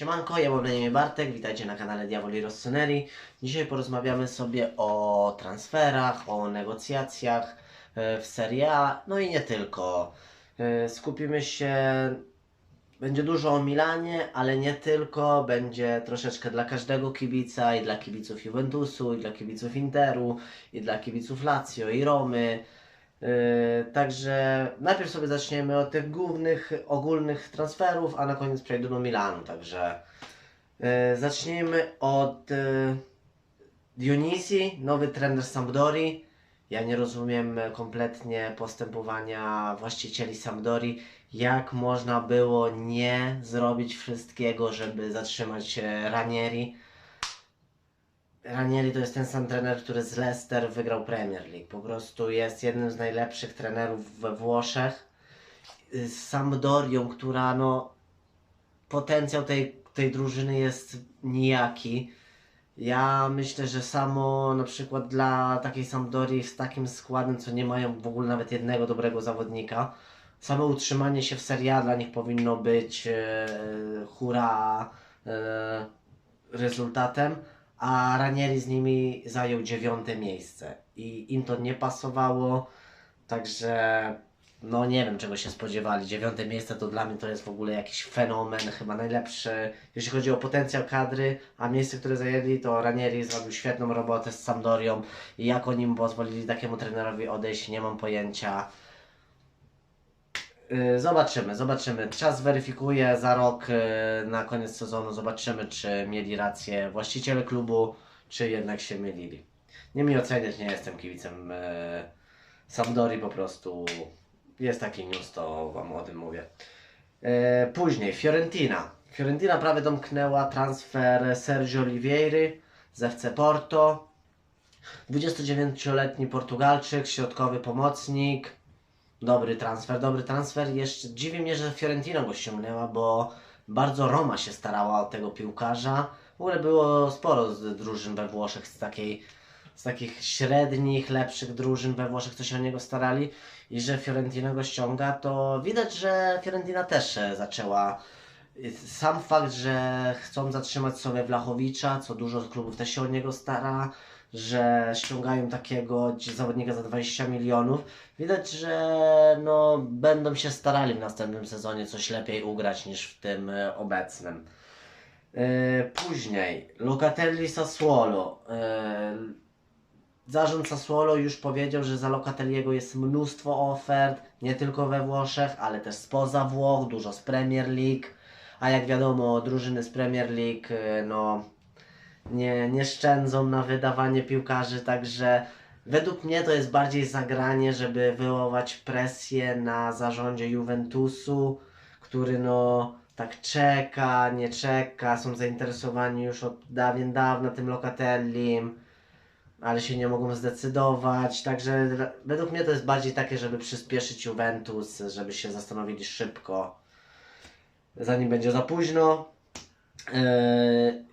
Siemanko, ja mam na imię Bartek, witajcie na kanale Diavoli Rossoneri. Dzisiaj porozmawiamy sobie o transferach, o negocjacjach e, w Serie A, no i nie tylko. E, Skupimy się, będzie dużo o Milanie, ale nie tylko, będzie troszeczkę dla każdego kibica i dla kibiców Juventusu, i dla kibiców Interu, i dla kibiców Lazio i Romy. Yy, także najpierw sobie zaczniemy od tych głównych, ogólnych transferów, a na koniec przejdę do Milanu. Także yy, zacznijmy od yy, Dionisi, nowy trener Sampdori. Ja nie rozumiem kompletnie postępowania właścicieli Sampdori. Jak można było nie zrobić wszystkiego, żeby zatrzymać e, Ranieri? Ranieri to jest ten sam trener, który z Leicester wygrał Premier League. Po prostu jest jednym z najlepszych trenerów we Włoszech. Y, Z Sampdorią, która no potencjał tej, tej drużyny jest nijaki. Ja myślę, że samo na przykład dla takiej Sampdorii z takim składem, co nie mają w ogóle nawet jednego dobrego zawodnika, samo utrzymanie się w Serie A dla nich powinno być e, hura e, rezultatem, a Ranieri z nimi zajął dziewiąte miejsce i im to nie pasowało, także no nie wiem czego się spodziewali. Dziewiąte miejsce to dla mnie to jest w ogóle jakiś fenomen, chyba najlepszy, jeśli chodzi o potencjał kadry, a miejsce, które zajęli, to Ranieri zrobił świetną robotę z Sampdorią i jak oni pozwolili takiemu trenerowi odejść, nie mam pojęcia. Yy, Zobaczymy, zobaczymy. Czas weryfikuje za rok yy, na koniec sezonu. Zobaczymy, czy mieli rację właściciele klubu, czy jednak się mylili. Nie mi oceniać, nie jestem kibicem yy, Sampdori, po prostu jest taki news, to Wam o tym mówię. Później Fiorentina. Fiorentina prawie domknęła transfer Sergio Olivieri z FC Porto. 29-letni Portugalczyk, środkowy pomocnik. Dobry transfer, dobry transfer. Jeszcze dziwi mnie, że Fiorentina go ściągnęła, bo bardzo Roma się starała o tego piłkarza. W ogóle było sporo z drużyn we Włoszech z takiej z takich średnich, lepszych drużyn we Włoszech, co się o niego starali i że Fiorentina go ściąga, to widać, że Fiorentina też zaczęła sam fakt, że chcą zatrzymać sobie Wlachowicza, co dużo klubów też się o niego stara, że ściągają takiego zawodnika za 20 milionów. Widać, że no, będą się starali w następnym sezonie coś lepiej ugrać niż w tym e, obecnym. E, Później Locatelli Sassuolo. E, Zarząd Sassuolo już powiedział, że za Locatelliego jest mnóstwo ofert, nie tylko we Włoszech, ale też spoza Włoch, dużo z Premier League. A jak wiadomo, drużyny z Premier League no, nie, nie szczędzą na wydawanie piłkarzy, także według mnie to jest bardziej zagranie, żeby wywołać presję na zarządzie Juventusu, który no tak czeka, nie czeka, są zainteresowani już od dawien dawna tym Locatellim, ale się nie mogą zdecydować, także według mnie to jest bardziej takie, żeby przyspieszyć Juventus, żeby się zastanowili szybko, zanim będzie za późno. Yy,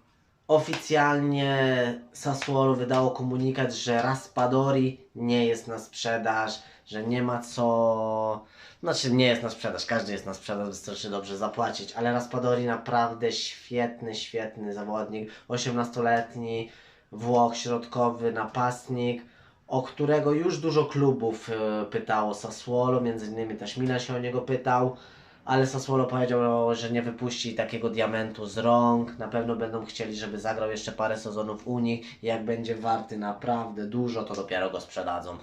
oficjalnie Sassuolo wydało komunikat, że Raspadori nie jest na sprzedaż, że nie ma co. Znaczy, nie jest na sprzedaż, każdy jest na sprzedaż, wystarczy dobrze zapłacić, ale Raspadori naprawdę świetny, świetny zawodnik, 18-letni Włoch, środkowy napastnik, o którego już dużo klubów e, pytało Sassuolo, między innymi też Milan się o niego pytał ale Sassuolo powiedział, że nie wypuści takiego diamentu z rąk. Na pewno będą chcieli, żeby zagrał jeszcze parę sezonów u nich. Jak będzie warty naprawdę dużo, to dopiero go sprzedadzą.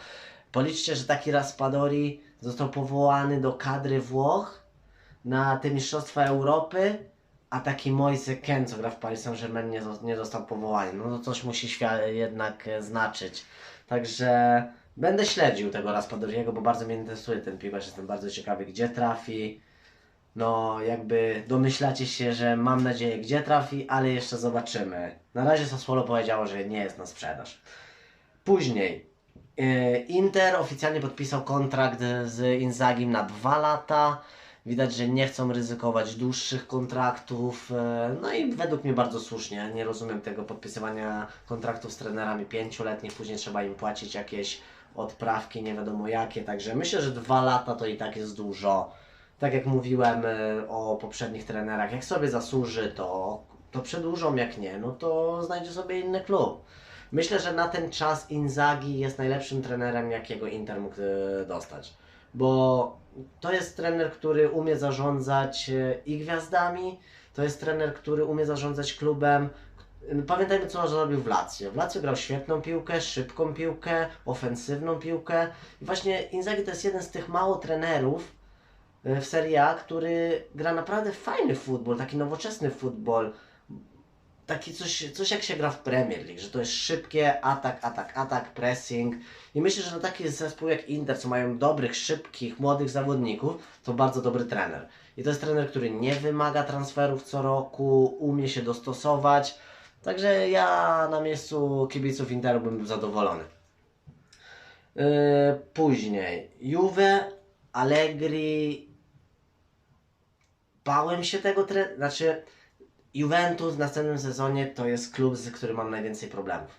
Policzcie, że taki Raspadori został powołany do kadry Włoch na te Mistrzostwa Europy, a taki Moise Ken, co gra w Paris Saint-Germain, nie, nie został powołany. No to coś musi jednak e, znaczyć. Także będę śledził tego Raspadoriego, bo bardzo mnie interesuje ten piłkarz. Jestem bardzo ciekawy, gdzie trafi. No, jakby domyślacie się, że mam nadzieję, gdzie trafi, ale jeszcze zobaczymy. Na razie Sassuolo powiedziało, że nie jest na sprzedaż. Później e, Inter oficjalnie podpisał kontrakt z Inzagim na dwa lata. Widać, że nie chcą ryzykować dłuższych kontraktów. e, No i według mnie bardzo słusznie. Nie rozumiem tego podpisywania kontraktów z trenerami pięcioletnich. Później trzeba im płacić jakieś odprawki, nie wiadomo jakie. Także myślę, że dwa lata to i tak jest dużo. Tak jak mówiłem e, o poprzednich trenerach, jak sobie zasłuży, to, to przedłużą, jak nie, no to znajdzie sobie inny klub. Myślę, że na ten czas Inzaghi jest najlepszym trenerem, jakiego Inter mógł e, dostać. Bo to jest trener, który umie zarządzać e, i gwiazdami, to jest trener, który umie zarządzać klubem. Pamiętajmy, co zrobił w Lazio. W Lazio grał świetną piłkę, szybką piłkę, ofensywną piłkę. I właśnie Inzaghi to jest jeden z tych mało trenerów w Serie A, który gra naprawdę fajny futbol, taki nowoczesny futbol. Taki coś, coś jak się gra w Premier League, że to jest szybkie, atak, atak, atak, pressing. I myślę, że na taki zespół jak Inter, co mają dobrych, szybkich, młodych zawodników, to bardzo dobry trener. I to jest trener, który nie wymaga transferów co roku, umie się dostosować. Także ja na miejscu kibiców Interu bym był zadowolony. Yy, później Juve, Allegri. Bałem się tego trenera. Znaczy, Juventus w następnym sezonie to jest klub, z którym mam najwięcej problemów.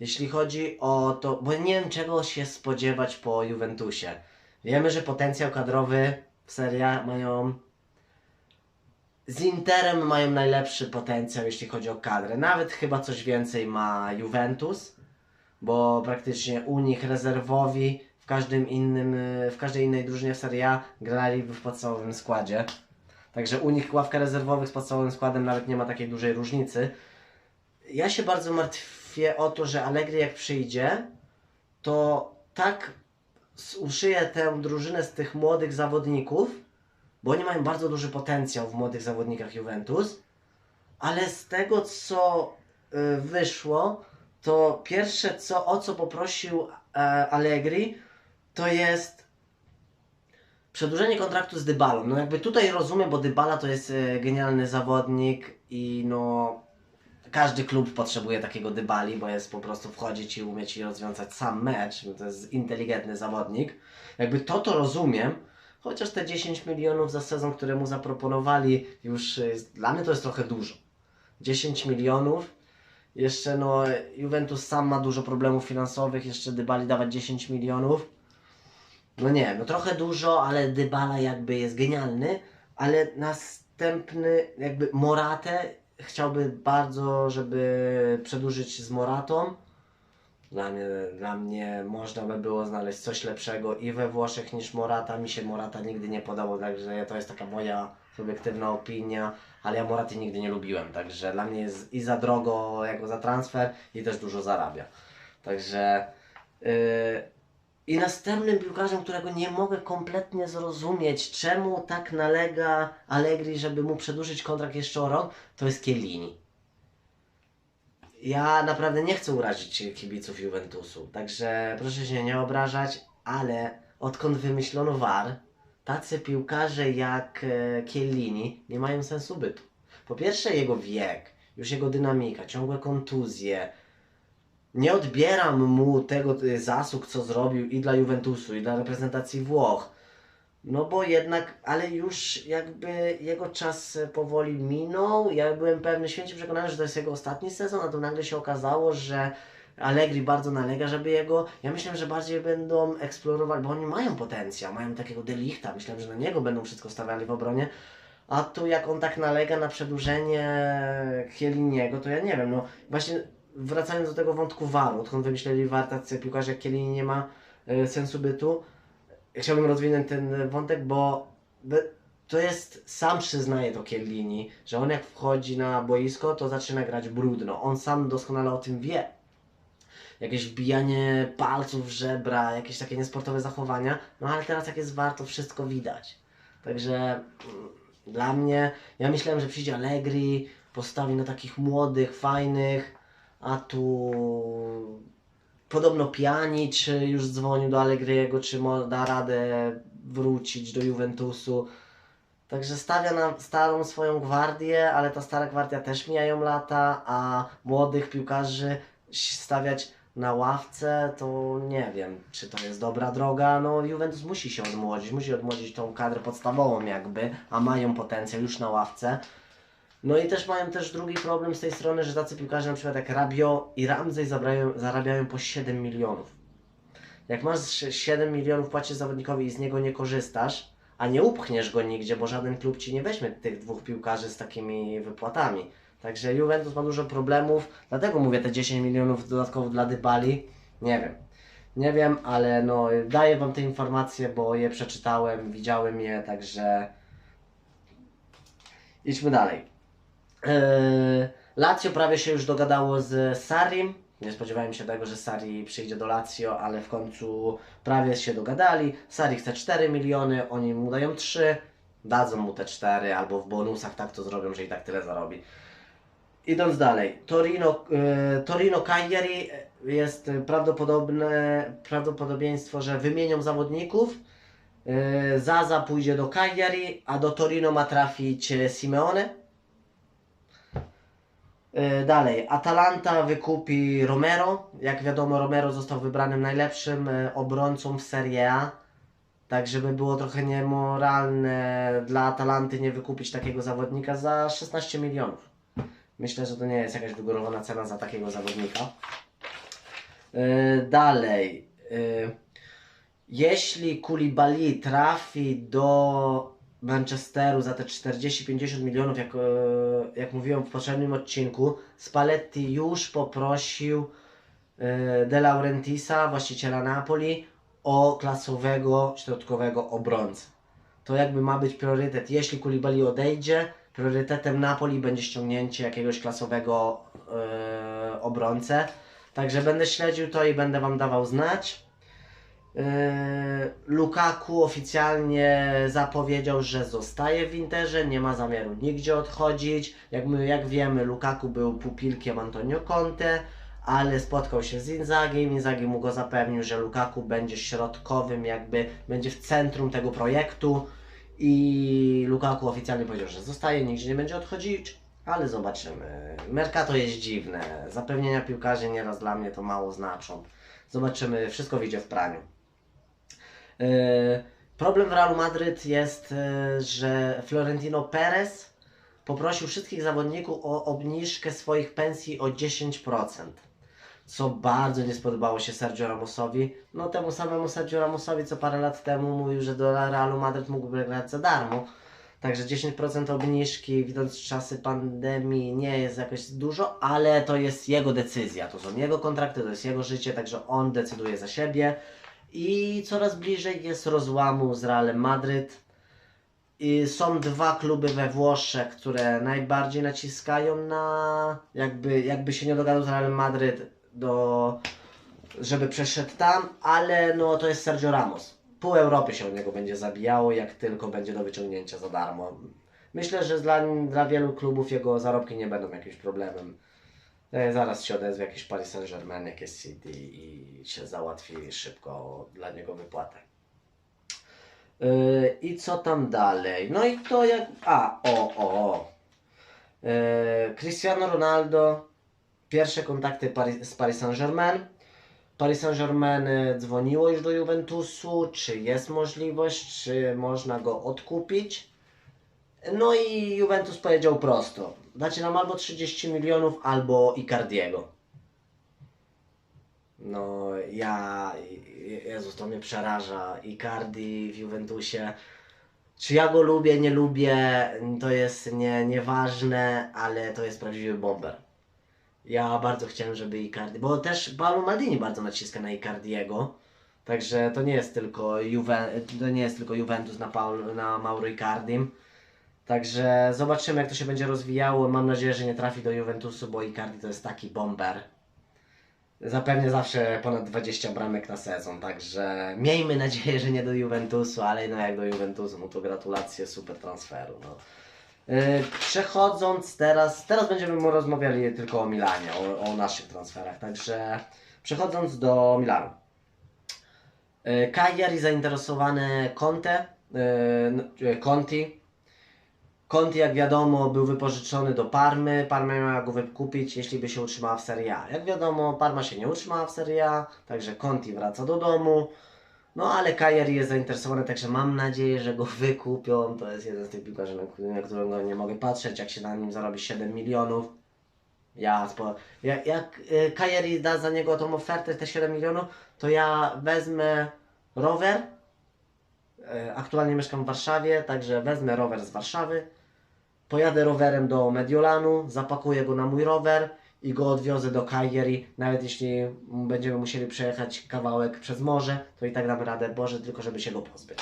Jeśli chodzi o to, bo nie wiem czego się spodziewać po Juventusie. Wiemy, że potencjał kadrowy w Serie mają. Z Interem mają najlepszy potencjał, jeśli chodzi o kadrę. Nawet chyba coś więcej ma Juventus, bo praktycznie u nich rezerwowi w każdym innym, w każdej innej drużynie w Serie A grali w podstawowym składzie. Także u nich ławka rezerwowych z podstawowym składem nawet nie ma takiej dużej różnicy. Ja się bardzo martwię o to, że Allegri jak przyjdzie, to tak uszyje tę drużynę z tych młodych zawodników, bo oni mają bardzo duży potencjał w młodych zawodnikach Juventus, ale z tego co y, wyszło, to pierwsze co, o co poprosił e, Allegri, to jest przedłużenie kontraktu z Dybalą. No jakby tutaj rozumiem, bo Dybala to jest e, genialny zawodnik i no każdy klub potrzebuje takiego Dybali, bo jest po prostu wchodzić i umieć i rozwiązać sam mecz, no to jest inteligentny zawodnik. Jakby to to rozumiem, chociaż te 10 milionów za sezon, które mu zaproponowali już jest, dla mnie to jest trochę dużo. 10 milionów jeszcze no Juventus sam ma dużo problemów finansowych, jeszcze Dybali dawać 10 milionów. No nie, no trochę dużo, ale Dybala jakby jest genialny, ale następny jakby Moratę chciałby bardzo, żeby przedłużyć z Moratą. Dla mnie, dla mnie można by było znaleźć coś lepszego i we Włoszech niż Morata. Mi się Morata nigdy nie podobał, także to jest taka moja subiektywna opinia, ale ja Moraty nigdy nie lubiłem, także dla mnie jest i za drogo jako za transfer i też dużo zarabia. Także yy, i następnym piłkarzem, którego nie mogę kompletnie zrozumieć, czemu tak nalega Allegri, żeby mu przedłużyć kontrakt jeszcze o rok, to jest Chiellini. Ja naprawdę nie chcę urazić kibiców Juventusu, także proszę się nie obrażać, ale odkąd wymyślono VAR, tacy piłkarze jak e, Chiellini nie mają sensu bytu. Po pierwsze jego wiek, już jego dynamika, ciągłe kontuzje, nie odbieram mu tego y, zasług, co zrobił i dla Juventusu, i dla reprezentacji Włoch. No bo jednak, ale już jakby jego czas e, powoli minął. Ja byłem pewny, święcie przekonany, że to jest jego ostatni sezon, a to nagle się okazało, że Allegri bardzo nalega, żeby jego. Ja myślę, że bardziej będą eksplorować, bo oni mają potencjał, mają takiego delichta. Myślałem, że na niego będą wszystko stawiali w obronie. A tu jak on tak nalega na przedłużenie Chielliniego, to ja nie wiem, no właśnie wracając do tego wątku waru, odkąd wymyśleli war tacy piłkarze jak Chiellini nie ma e, sensu bytu, chciałbym rozwinąć ten wątek, bo to jest, sam przyznaje to Chiellini, że on jak wchodzi na boisko, to zaczyna grać brudno. On sam doskonale o tym wie. Jakieś wbijanie palców w żebra, jakieś takie niesportowe zachowania, no ale teraz jak jest war, to wszystko widać. Także mm, dla mnie, ja myślałem, że przyjdzie Allegri, postawi na takich młodych, fajnych, a tu podobno Pjanic już dzwonił do Allegriego, czy da radę wrócić do Juventusu. Także stawia na starą swoją gwardię, ale ta stara gwardia też mijają lata, a młodych piłkarzy stawiać na ławce, to nie wiem, czy to jest dobra droga. No, Juventus musi się odmłodzić, musi odmłodzić tą kadrę podstawową jakby, a mają potencjał już na ławce. No i też mają też drugi problem z tej strony, że tacy piłkarze na przykład jak Rabio i Ramsey zarabiają, zarabiają po 7 milionów. Jak masz 7 milionów płacisz zawodnikowi i z niego nie korzystasz, a nie upchniesz go nigdzie, bo żaden klub ci nie weźmie tych dwóch piłkarzy z takimi wypłatami. Także Juventus ma dużo problemów, dlatego mówię te 10 milionów dodatkowo dla Dybali. Nie wiem. Nie wiem, ale no daję wam te informacje, bo je przeczytałem, widziałem je, także idźmy dalej. Eee, Lazio prawie się już dogadało z Sarim. Nie spodziewałem się tego, że Sari przyjdzie do Lazio, ale w końcu prawie się dogadali. Sari chce 4 miliony, oni mu dają 3. Dadzą mu te 4 albo w bonusach tak to zrobią, że i tak tyle zarobi. Idąc dalej, Torino, e, Torino Cagliari jest prawdopodobne prawdopodobieństwo, że wymienią zawodników. E, Zaza pójdzie do Cagliari, a do Torino ma trafić e, Simeone. E, Dalej, Atalanta wykupi Romero. Jak wiadomo, Romero został wybranym najlepszym e, obrońcą w Serie A. Tak, żeby było trochę niemoralne dla Atalanty nie wykupić takiego zawodnika za 16 milionów. Myślę, że to nie jest jakaś wygórowana cena za takiego zawodnika. E, Dalej. Jeśli Koulibaly trafi do Manchesteru za te 40-50 milionów, jak, e, jak mówiłem w poprzednim odcinku, Spalletti już poprosił e, De Laurentisa, właściciela Napoli, o klasowego środkowego obrońcę. To jakby ma być priorytet. Jeśli Koulibaly odejdzie, priorytetem Napoli będzie ściągnięcie jakiegoś klasowego e, obrońcę. Także będę śledził to i będę Wam dawał znać. Yy, Lukaku oficjalnie zapowiedział, że zostaje w Interze, nie ma zamiaru nigdzie odchodzić. Jak, my, jak wiemy, Lukaku był pupilkiem Antonio Conte, ale spotkał się z Inzagiem. Inzaghi mu go zapewnił, że Lukaku będzie środkowym, jakby będzie w centrum tego projektu. I Lukaku oficjalnie powiedział, że zostaje, nigdzie nie będzie odchodzić, ale zobaczymy. Mercato jest dziwne. Zapewnienia piłkarzy nieraz dla mnie to mało znaczą. Zobaczymy, wszystko wyjdzie w praniu. Yy, Problem w Realu Madryt jest, yy, że Florentino Perez poprosił wszystkich zawodników o obniżkę swoich pensji o 10%. Co bardzo nie spodobało się Sergio Ramosowi. No temu samemu Sergio Ramosowi, co parę lat temu mówił, że do Realu Madryt mógłby grać za darmo. Także 10% obniżki, widząc czasy pandemii, nie jest jakoś dużo, ale to jest jego decyzja. To są jego kontrakty, to jest jego życie, także on decyduje za siebie. I coraz bliżej jest rozłamu z Realem Madryt. I są dwa kluby we Włoszech, które najbardziej naciskają na jakby, jakby się nie dogadał z Realem Madryt do żeby przeszedł tam, ale no to jest Sergio Ramos. Pół Europy się od niego będzie zabijało, jak tylko będzie do wyciągnięcia za darmo. Myślę, że dla, dla wielu klubów jego zarobki nie będą jakimś problemem. E, Zaraz się odezwie jakiś Paris Saint-Germain, jakieś City i się załatwi szybko dla niego wypłatę. Yy, I co tam dalej? No i to jak. A, o, o, o. Yy, Cristiano Ronaldo. Pierwsze kontakty Paris, z Paris Saint-Germain. Paris Saint-Germain y, dzwoniło już do Juventusu. Czy jest możliwość, czy można go odkupić? No i Juventus powiedział prosto. Dacie nam albo 30 milionów, albo Icardiego. No, ja. Jezus, to mnie przeraża. Icardi w Juventusie. Czy ja go lubię, nie lubię, to jest nie, nieważne, ale to jest prawdziwy bomber. Ja bardzo chciałem, żeby Icardi, bo też Paolo Maldini bardzo naciska na Icardiego. Także to nie jest tylko, Juve, to nie jest tylko Juventus na, Paul, na Mauro Icardim. Także zobaczymy, jak to się będzie rozwijało. Mam nadzieję, że nie trafi do Juventusu, bo Icardi to jest taki bomber. Zapewne zawsze ponad 20 bramek na sezon, także miejmy nadzieję, że nie do Juventusu, ale no jak do Juventusu, no to gratulacje, super transferu. No. Yy, przechodząc teraz, teraz będziemy rozmawiali tylko o Milanie, o, o naszych transferach, także przechodząc do Milanu. Yy, Cagliari zainteresowane Conte, n- yy, Conti. Conti, jak wiadomo, był wypożyczony do Parmy. Parma miała go wykupić, jeśli by się utrzymała w Serie A. Jak wiadomo, Parma się nie utrzymała w Serie A, także Conti wraca do domu. No ale Cagliari jest zainteresowany, także mam nadzieję, że go wykupią. To jest jeden z tych piłkarzy, na, którego nie mogę patrzeć, jak się na nim zarobi 7 milionów. Ja, jak, jak y, da za niego tą ofertę, te 7 milionów, to ja wezmę rower, e, aktualnie mieszkam w Warszawie, także wezmę rower z Warszawy, pojadę rowerem do Mediolanu, zapakuję go na mój rower i go odwiozę do Calgary. Nawet jeśli będziemy musieli przejechać kawałek przez morze, to i tak damy radę, Boże, tylko żeby się go pozbyć.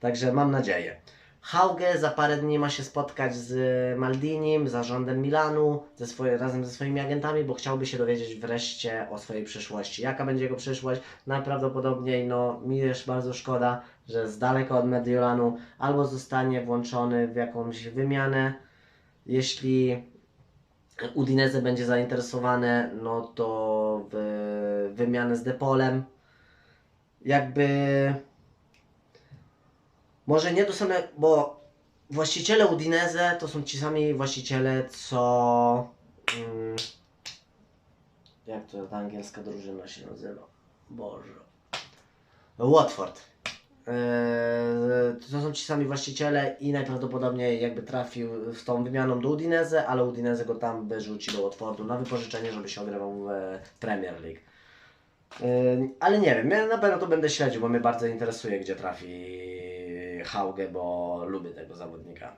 Także mam nadzieję. Hauge za parę dni ma się spotkać z Maldinim, zarządem Milanu, ze swoje, razem ze swoimi agentami, bo chciałby się dowiedzieć wreszcie o swojej przyszłości. Jaka będzie jego przyszłość? Najprawdopodobniej, no, mi też bardzo szkoda, że z daleka od Mediolanu albo zostanie włączony w jakąś wymianę. Jeśli Udinese będzie zainteresowane, no to w wymianę z Depolem. Jakby może nie to same, bo właściciele Udinese to są ci sami właściciele, co. Mm, jak to ta angielska drużyna się nazywa? Boże. Watford. Eee, to są ci sami właściciele i najprawdopodobniej jakby trafił z tą wymianą do Udinese, ale Udinese go tam wyrzuci do Watfordu na wypożyczenie, żeby się ogrywał w e, Premier League. Eee, ale nie wiem, ja na pewno to będę śledził, bo mnie bardzo interesuje, gdzie trafi Hauge, bo lubię tego zawodnika.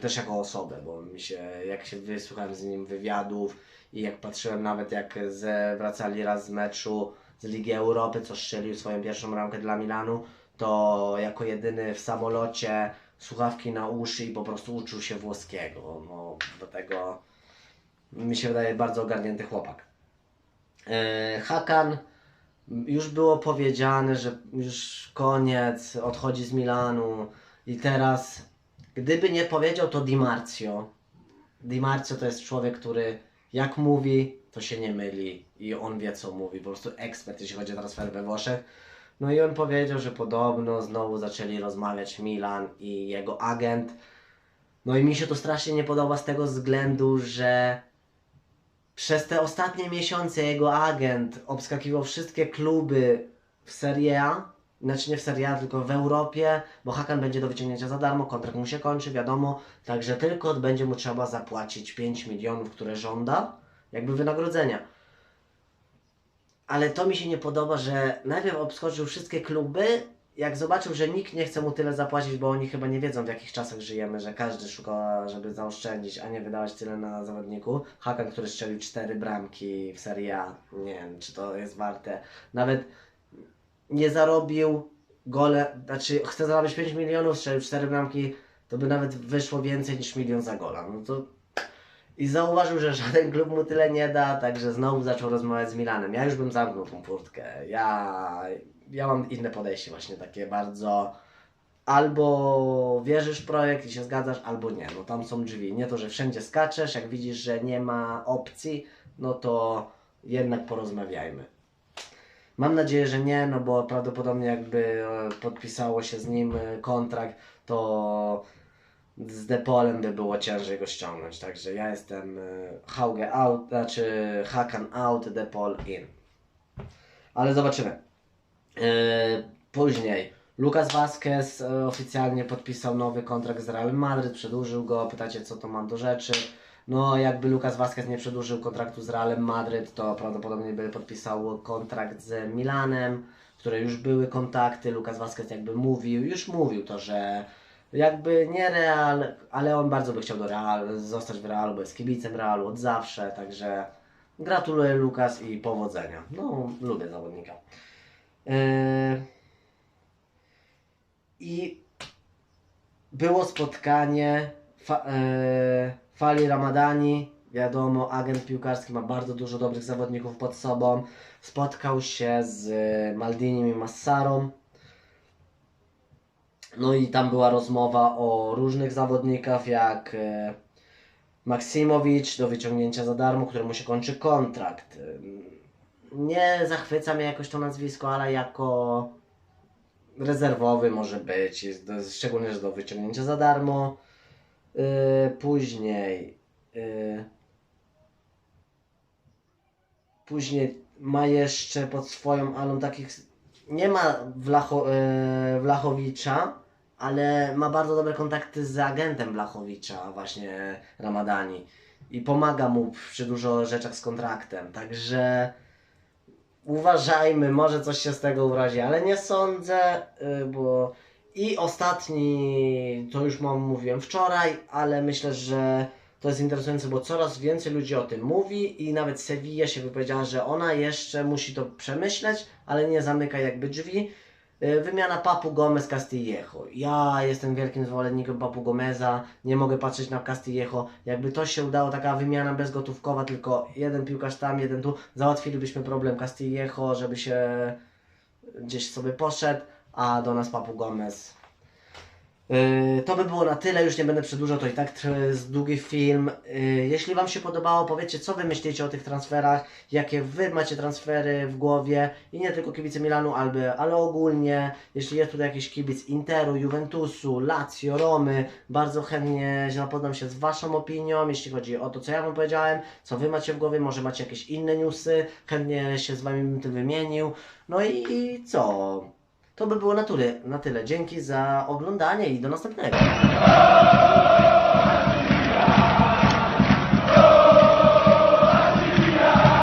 Też jako osobę, bo mi się, jak się wysłuchałem z nim wywiadów i jak patrzyłem nawet jak wracali raz z meczu z Ligi Europy, co strzelił swoją pierwszą ramkę dla Milanu, to jako jedyny w samolocie słuchawki na uszy i po prostu uczył się włoskiego. No, do tego mi się wydaje bardzo ogarnięty chłopak. E, Hakan już było powiedziane, że już koniec, odchodzi z Milanu i teraz, gdyby nie powiedział to Di Marzio, Di Marzio to jest człowiek, który jak mówi, to się nie myli i on wie co mówi, po prostu ekspert, jeśli chodzi o transfer we Włoszech. No i on powiedział, że podobno znowu zaczęli rozmawiać Milan i jego agent. No i mi się to strasznie nie podoba z tego względu, że przez te ostatnie miesiące jego agent obskakiwał wszystkie kluby w Serie A, znaczy nie w Serie A, tylko w Europie, bo Hakan będzie do wyciągnięcia za darmo, kontrakt mu się kończy, wiadomo, także tylko będzie mu trzeba zapłacić 5 milionów, które żąda, jakby wynagrodzenia. Ale to mi się nie podoba, że najpierw obskoczył wszystkie kluby, jak zobaczył, że nikt nie chce mu tyle zapłacić, bo oni chyba nie wiedzą w jakich czasach żyjemy, że każdy szuka, żeby zaoszczędzić, a nie wydawać tyle na zawodniku. Hakan, który strzelił cztery bramki w Serie A, nie wiem, czy to jest warte. Nawet nie zarobił gole, znaczy chce zarobić 5 milionów, strzelił cztery bramki, to by nawet wyszło więcej niż milion za gola. No to i zauważył, że żaden klub mu tyle nie da, także znowu zaczął rozmawiać z Milanem. Ja już bym zamknął tą furtkę. Ja, ja mam inne podejście właśnie takie bardzo albo wierzysz w projekt i się zgadzasz, albo nie. No tam są drzwi. Nie to, że wszędzie skaczesz, jak widzisz, że nie ma opcji, no to jednak porozmawiajmy. Mam nadzieję, że nie, no bo prawdopodobnie jakby e, podpisało się z nim e, kontrakt, to z Depolem by było ciężej go ściągnąć. Także ja jestem e, Hauge out, znaczy Hakan out, Depol in. Ale zobaczymy. E, Później Lucas Vazquez e, oficjalnie podpisał nowy kontrakt z Real Madryt, przedłużył go. Pytacie, co to ma do rzeczy. No, jakby Lucas Vazquez nie przedłużył kontraktu z Realem Madryt, to prawdopodobnie by podpisał kontrakt z Milanem, które już były kontakty. Lucas Vazquez jakby mówił, już mówił to, że jakby nie Real, ale on bardzo by chciał do Real, zostać w Realu, bo jest kibicem Realu od zawsze, także gratuluję Lukas i powodzenia. No, lubię zawodnika. Yy... I było spotkanie fa, e, Fali Ramadani, wiadomo, agent piłkarski ma bardzo dużo dobrych zawodników pod sobą. Spotkał się z Maldinim i Massarą. No i tam była rozmowa o różnych zawodnikach, jak e, Maksimowicz do wyciągnięcia za darmo, któremu się kończy kontrakt. Nie zachwyca mnie jakoś to nazwisko, ale jako rezerwowy może być, szczególnie, że do wyciągnięcia za darmo. Yy, później yy, później ma jeszcze pod swoją alą takich nie ma Wlacho, Wlachowicza, ale ma bardzo dobre kontakty z agentem Blachowicza, właśnie Ramadani. I pomaga mu przy dużo rzeczach z kontraktem. Także uważajmy, może coś się z tego urodzi, ale nie sądzę, y, bo I ostatni, to już mam, mówiłem wczoraj, ale myślę, że to jest interesujące, bo coraz więcej ludzi o tym mówi i nawet Sevilla się wypowiedziała, że ona jeszcze musi to przemyśleć, ale nie zamyka jakby drzwi. Y, Wymiana Papu Gomez Castillejo. Ja jestem wielkim zwolennikiem Papu Gomeza, nie mogę patrzeć na Castillejo. Jakby to się udało, taka wymiana bezgotówkowa, tylko jeden piłkarz tam, jeden tu, załatwilibyśmy problem Castillejo, żeby się gdzieś sobie poszedł, a do nas Papu Gomez. Yy, to by było na tyle, już nie będę przedłużał, to i tak jest długi film. Yy, jeśli Wam się podobało, powiedzcie, co Wy myślicie o tych transferach, jakie Wy macie transfery w głowie i nie tylko kibice Milanu, ale, ale ogólnie, jeśli jest tutaj jakiś kibic Interu, Juventusu, Lazio, Romy, bardzo chętnie zapoznam się z Waszą opinią, jeśli chodzi o to, co ja Wam powiedziałem, co Wy macie w głowie, może macie jakieś inne newsy, chętnie się z Wami bym tym wymienił. No i, i co? To by było na tyle, na tyle. Dzięki za oglądanie i do następnego.